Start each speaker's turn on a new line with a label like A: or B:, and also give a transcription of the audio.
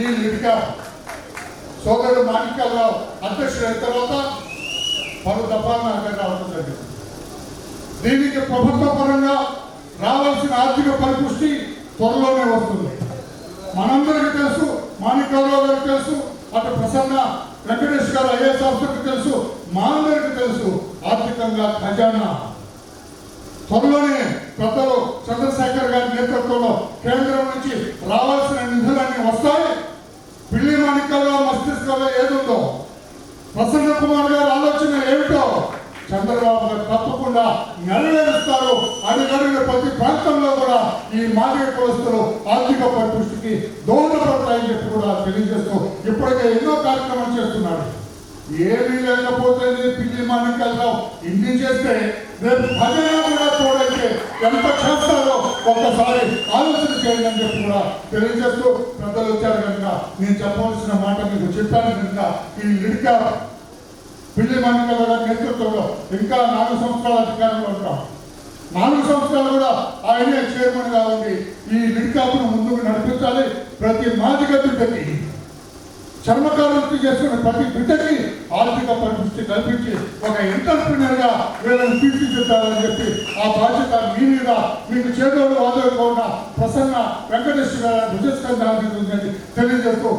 A: ఈ లిడిగా సోదరుడు మాణిక్యాలరావు అధ్యక్షుడు అయిన తర్వాత పలు దఫాలు నాకు రావడం జరిగింది. దీనికి ప్రభుత్వ పరంగా రావాల్సిన ఆర్థిక పరిపుష్టి త్వరలోనే వస్తుంది. మనందరికీ తెలుసు మాణిక్యాలరావు గారికి తెలుసు అటు ప్రసన్న వెంకటేష్ గారు ఐఏఎస్ ఆఫీసర్కి తెలుసు మా అందరికీ తెలుసు ఆర్థికంగా ఖజానా. త్వరలోనే పెద్దలు చంద్ర గారి నేతృత్వంలో కేంద్రం నుంచి రావాల్సిన నిధులన్నీ వస్తాయి పిల్లి మాణిక్యాల్లో మస్తిష్కంలో ఏదుందో ప్రసన్న కుమార్ గారి ఆలోచన ఏమిటో చంద్రబాబు గారు తప్పకుండా నెరవేరుస్తారు. అడుగడుగున ప్రతి ప్రాంతంలో కూడా ఈ మాదిక కులస్తులు ఆర్థిక పరిపుష్టికి దోహదపడతాయని చెప్పి కూడా తెలియజేస్తూ ఇప్పటికే ఎన్నో కార్యక్రమాలు చేస్తున్నారు. ఏమీ లేకపోతే పిల్లి మాణిక్యాలరావు ఇన్ని చేస్తే రేపు భజన కూడా చూడండి ఎంత చేస్తారో ఒక్కసారి ఆలోచన చేయండి అని చెప్పి కూడా తెలియజేస్తూ పెద్దలు వచ్చారు కనుక నేను చెప్పవలసిన మాట మీకు చెప్పాను కనుక ఈ లిడికా పిల్లి మండల గారి నేతృత్వంలో ఇంకా నాలుగు సంవత్సరాల అధికారంలో ఉంటాం. నాలుగు సంవత్సరాలు కూడా ఆయనే చైర్మన్గా ఉండి ఈ లిడికాపును ముందుకు నడిపించాలి ప్రతి మాదిగ బిడ్డకి చర్మకారులకి చేసుకున్న ప్రతి బిడ్డకి ఆర్థిక పరిస్థితి కల్పించి ఒక ఎంటర్ప్రినర్గా వీళ్ళని తీర్చిదిద్దాలని చెప్పి ఆ బాధ్యత మీ మీద మీకు చేదోడు వాదోడుగా ఉన్న ప్రసన్న వెంకటేశ్వర గారి భుజస్కంధాన్ని తెలియజేస్తూ